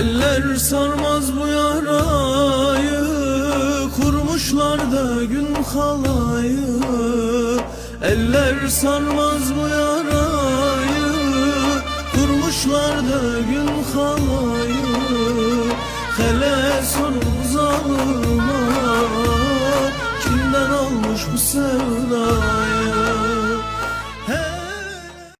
Eller sarmaz bu yarayı Kurmuşlar da gün halayı Eller sarmaz bu yarayı Kurmuşlar da gün halayı Hele sorun zalıma Kimden olmuş bu sevda